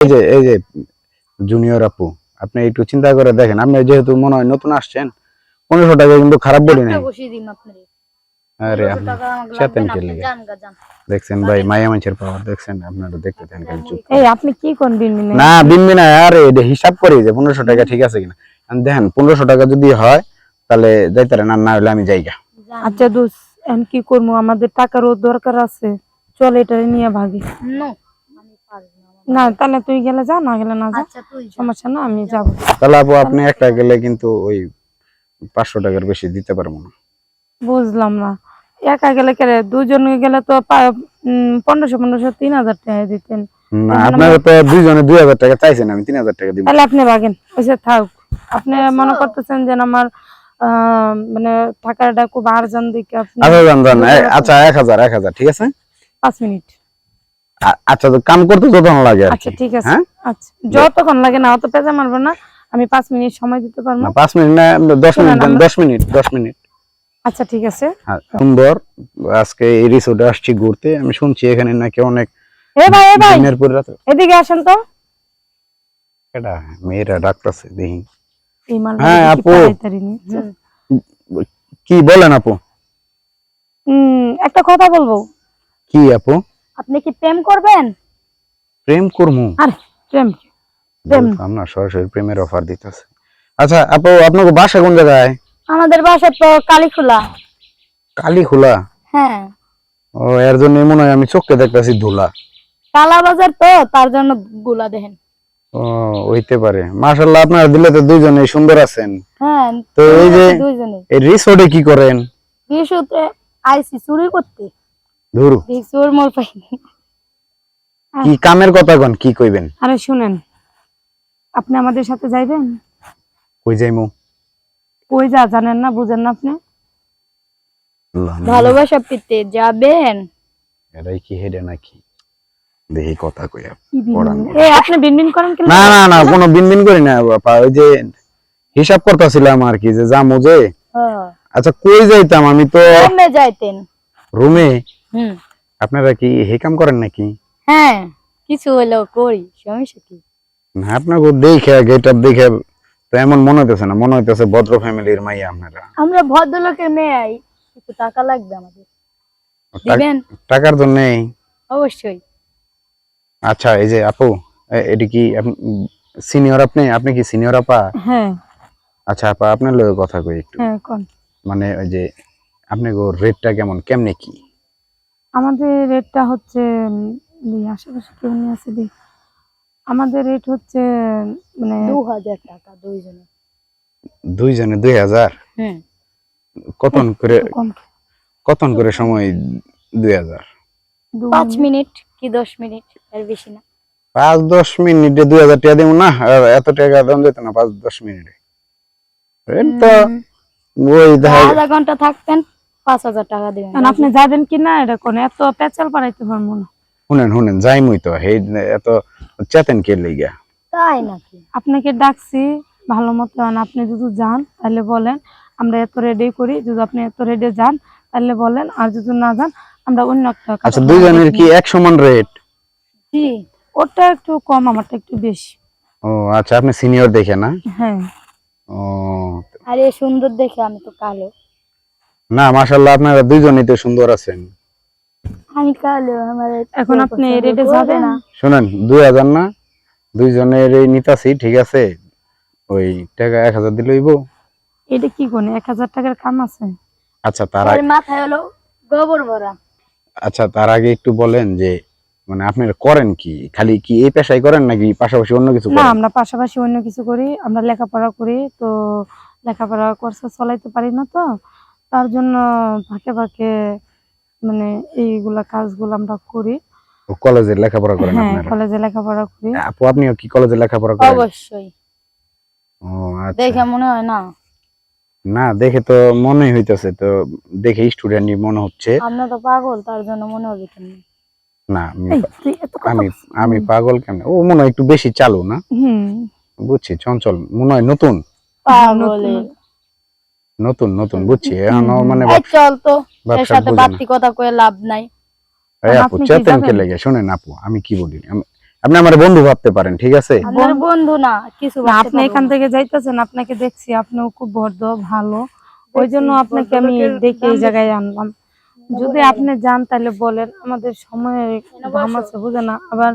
এই যে এই যে জুনিয়র আপু আপনি একটু চিন্তা করে দেখেন। আপনি যেহেতু মনে হয় নতুন আসছেন পনেরোশো টাকা কিন্তু খারাপ বলি নাই। একটা বসিয়ে দিন আপনারে। আরে 1500 আপনি টাকা আমাকে চেতেন কে লেগে? যান গা, যান। দেখছেন ভাই মায়া মানুষের পাওয়ার দেখছেন আপনারা দেখতে থাকেন খালি চুপ এই আপনি কি কোন দিন না বিনবি না আরে এটা হিসাব করি যে পনেরোশো টাকা ঠিক আছে কিনা। আমি দেখেন পনেরোশো টাকা যদি হয় তাহলে যাইতারে না না হলে আমি যাইগা। আচ্ছা দোষ এখন কি করব? আমাদের টাকারও দরকার আছে। চল এটা নিয়ে ভাগি। No, আমি পারব না, তাহলে তুই গেলে যা না গেলে না যা। আচ্ছা সমস্যা না আমি যাব। তাহলে আপু আপনি একটা গেলে কিন্তু ওই পাঁচশো টাকার বেশি দিতে পারব না। বুঝলাম না। একা গেলে কেন দুজন গেলে তো পনেরোশো পনেরোশো তিন হাজার টাকা দিতেন। না তাহলে তো দুইজনে দুই হাজার টাকা চাইছেন আমি তিন হাজার টাকা দিব। তাহলে আপনি থাক। আপনি মনে করতেছেন যে আমার আহ, মানে টাকাটা খুব আর্জন দিকে আপনি আচ্ছা আচ্ছা এক হাজার এক হাজার ঠিক আছে? পাঁচ মিনিট। আচ্ছা তো কাম করতে যতক্ষণ লাগে আচ্ছা ঠিক আছে। হ্যাঁ? আচ্ছা যতক্ষণ লাগে না অত পেঁচা মারবো না। আমি পাঁচ মিনিট সময় দিতে পারব? না পাঁচ মিনিট না দশ শোনেন, মিনিট দেন আমরা- দশ মিনিট দশ মিনিট। আচ্ছা ঠিক আছে। সুন্দর আজকে এই রিসোর্টে আসছি ঘুরতে। আমি শুনছি এখানে নাকি অনেক এ ভাই এ ভাই। দিনের পরে রাতে এদিকে আসেন তো। এটা মেয়েরা ডাকতেছে দেখি। এই হ্যাঁ, আপু। কি বলেন আপু? হুম একটা কথা বলব। কি আপু? আপনি কি প্রেম করবেন? প্রেম করমু। আরে প্রেম প্রেম। না সরাসরি প্রেমের অফার দিতেছে। আচ্ছা আপু আপনাকে বাসা কোন জায়গায়? আমাদের বাসা তো কালীখোলা কালী খোলা হ্যাঁ। ও এর জন্য মনে হয় আমি চোখে দেখতেছি ধুলা। কালা বাজার তো তার জন্যগুলা দেখেন। ও হইতে পারে। মাশাল্লাহ আপনারা দিলে তো দুইজনে সুন্দর আছেন। হ্যাঁ তো এই যে এই রিসোর্টে কি করেন? বিশুতে আইসি চুরি করতে। ধুরু। চোর মোর পাইনি কি কামের কথা কন? কি কইবেন? আরে শুনেন আপনি আমাদের সাথে যাইবেন? কই যাইমু? কই যা জানেন না বুঝেন না আপনি? ভালোবাসা পেতে যাবেন। এরাই কি হেডে নাকি? দেখি কথা কই? এ আপনি বিনবিন করেন কি না? না না কোনো বিনবিন করি না বাপা। ওই যে হিসাব করতেছিলাম আর কি যে যামু যে। হ্যাঁ। আচ্ছা কই যাইতাম? আমি তো কমে যাইতেন। রুমে? হুম। আপনারা কি হে কাম করেন নাকি? হ্যাঁ কিছু হলেও করি সমস্যা কি? না আপনাকে দেখে গেট আপ দেখে তো এমন মনে হইতেছে না মনে হইতেছে ভদ্র ফ্যামিলির মাইয়া আপনারা। আমরা ভদ্রলোকের মেয়ে আই কিছু টাকা লাগবে আমাদের। দিবেন? টাকার তো নেই? অবশ্যই। আচ্ছা এই যে আপু এটি কি সিনিয়র আপনি? আপনি কি সিনিয়র আপা? হ্যাঁ। আচ্ছা আপা আপনার লগে কথা কই একটু। হ্যাঁ কোন। মানে ওই যে আপনি গো রেটটা কেমন কেমনে কি? আমাদের রেটটা হচ্ছে আশেপাশে কেউ নিয়ে আছে দি? আমাদের রেট হচ্ছে মানে দু হাজার টাকা দুইজনে দুইজনে দুই হাজার? হুম কতন করে কতন করে সময় দুই হাজার? পাঁচ মিনিট। কি দশ মিনিট? এর বেশি না। পাঁচ দশ মিনিটে দুই হাজার টাকা দিব না? আর এত টাকা দাম যেত না পাঁচ দশ মিনিটে। রেট তো ওই দেখা আধা ঘণ্টা থাকতেন। পাঁচ হাজার টাকা দিবেন। আপনি যাবেন কি না এটা কোন এত পেঁচাল পারাইতে পারব না। শুনেন শুনেন যাইমুই তো। হে এত চেতেন কে লেগা তাই নাকি? আপনাকে ডাকছি ভালো মতো আপনি যদি যান তাহলে বলেন আমরা এত রেডি করি। যদি আপনি এত রেডি যান তাহলে বলেন আর যদি না যান আমরা অন্য একটা আচ্ছা। দুইজনের কি এক সমান রেট জি। ওটা একটু কম আমারটা একটু বেশি। ও আচ্ছা আপনি সিনিয়র দেখে না? হ্যাঁ। ও আরে সুন্দর দেখে আমি তো কালো। না মাশাল্লাহ আপনারা দুইজনই তো সুন্দর আছেন। আমি কালো আমার এখন আপনি রেডে যাবেন? না। শুনেন দুই হাজার না দুইজনের এই নিতাছি ঠিক আছে? ওই টাকা এক হাজার দিলে হইব। এটা কি কোন এক হাজার টাকার কাম আছে? আচ্ছা তার আগে মাথায় হলো গোবর ভরা। আচ্ছা তার আগে একটু বলেন যে মানে আপনারা করেন কি? খালি কি এই পেশাই করেন নাকি পাশাপাশি অন্য কিছু না আমরা পাশাপাশি অন্য কিছু করি আমরা লেখাপড়া করি তো লেখাপড়া কোর্স চালাইতে পারি না তো। তার জন্য ফাঁকে ফাঁকে মানে এইগুলা কাজগুলো আমরা করি। ও কলেজে লেখাপড়া করেন হ্যাঁ আপনারা? কলেজে লেখাপড়া করি। আপু আপনিও কি কলেজে লেখাপড়া করেন? অবশ্যই। ও আচ্ছা। দেখে মনে হয় না? না দেখে তো মনে হইতেছে তো দেখে স্টুডেন্টই মনে হচ্ছে। আমরা তো পাগল তার জন্য মনে হবে কেন না আমি আমি পাগল কেন ও মনে হয় একটু বেশি চালু না? হুম। বুঝছি চঞ্চল মনে হয় নতুন। পাগলে নতুন নতুন বুঝছি। এখন মানে চল তো এর সাথে বাড়তি কথা কয়ে লাভ নাই। এই আপু চেতেন কে যাবেন? লেগে আপু আমি কি বলি? আপনি আমার বন্ধু ভাবতে পারেন ঠিক আছে? আপনার বন্ধু না কিছু আপনি এখান থেকে যাইতেছেন আপনাকে দেখছি আপনিও খুব ভদ্র ভালো। ওই জন্য আপনাকে আমি দেখে এই জায়গায় আনলাম। যদি আপনি যান তাহলে বলেন আমাদের সময় দাম আছে বুঝে না। আবার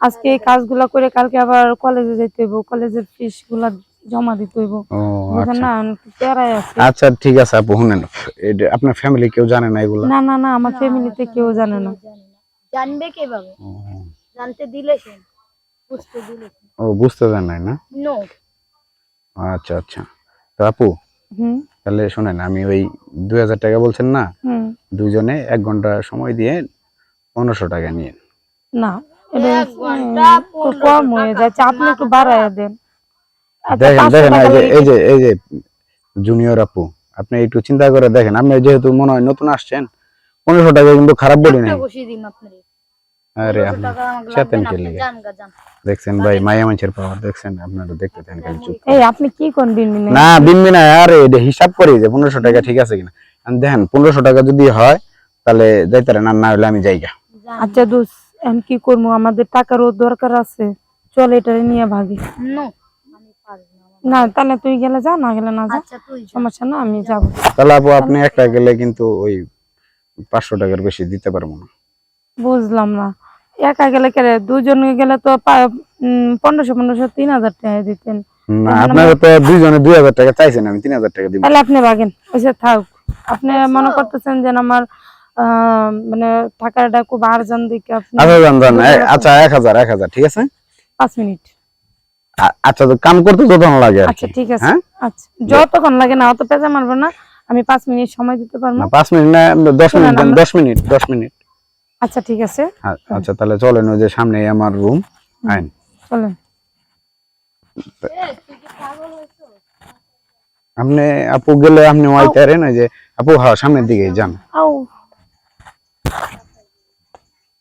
আজকে এই কাজগুলা করে কালকে আবার কলেজে যেতে হইব। কলেজের ফিসগুলা জমা দিতে হইব। বুঝেন আচ্ছা। না আমি প্যারায় আছি। আচ্ছা ঠিক আছে আপু শুনেন। আপনার ফ্যামিলি কেউ জানে না এগুলো? না না না আমার ফ্যামিলিতে কেউ জানে না। জানবে কীভাবে? জানতে দিলে সে বুঝতে দিলে ও বুঝতে দেন নাই না? নো আচ্ছা আচ্ছা। তো আপু হুম। তাহলে শোনেন আমি ওই দুই হাজার টাকা বলছেন না? দুজনে এক ঘণ্টা সময় দিয়ে পনেরোশো টাকা নিয়ে না কম হয়ে যাচ্ছে আপনি একটু বাড়াইয়া দেন। দেখেন দেখেন এই যে এই যে এই যে জুনিয়র আপু আপনি একটু চিন্তা করে দেখেন আপনি যেহেতু মনে হয় নতুন আসছেন পনেরোশো টাকা কিন্তু খারাপ বলি নাই। একটা বসিয়ে দিন আপনার আরে আপনি চেতেন লাগবে না, কি আপনি লেগে? যান গা, যান। দেখছেন ভাই মায়া মানুষের পাওয়ার দেখছেন আপনারা দেখতে থাকেন খালি চুপ এই আপনি কি কোন দিন না বিনবি না আরে এটা হিসাব করি যে পনেরোশো টাকা ঠিক আছে কিনা। আমি দেখেন পনেরোশো টাকা যদি হয় তাহলে যাইতে পারেন আর না হলে আমি যাইগা। আচ্ছা এখন কি করব? আমাদের টাকারও দরকার আছে। চল এটা নিয়ে ভাগি। না। না তাহলে তুই গেলে যা না গেলে না যা। আচ্ছা সমস্যা না আমি যাব। তাহলে আপু আপনি একটা গেলে কিন্তু ওই পাঁচশো টাকার বেশি দিতে পারব না। বুঝলাম না। একা গেলে কেরে? দুজন গেলে তো পনেরোশো পনেরোশো তিন হাজার টাকা দিতেন। না তাহলে আপনারা তো দুইজনে দুই হাজার টাকা চাইছেন আমি তিন হাজার টাকা দিব। তাহলে আপনি ভাগেন থাক। আপনি মনে করতেছেন যে আমার আহ, মানে টাকাটা খুব আর্জন দিকে আপনি আচ্ছা আচ্ছা এক হাজার এক হাজার ঠিক আছে? পাঁচ মিনিট। আচ্ছা তো কাম করতে যতক্ষণ লাগে আচ্ছা ঠিক আছে। হ্যাঁ? আচ্ছা যতক্ষণ লাগে না অত পেঁচা মারবো না। আমি পাঁচ মিনিট সময় দিতে পারব? না পাঁচ মিনিট না দশ শুনুন, মিনিট দেন, আমরা- দশ মিনিট দশ মিনিট। আচ্ছা ঠিক আছে। আচ্ছা তাহলে চলেন ওই যে সামনে আমার রুম আইন। চলেন। আপনি আপু গেলে আপনি ওয়াইতে পারেন ওই যে আপু হ্যাঁ সামনের দিকে যান। আউ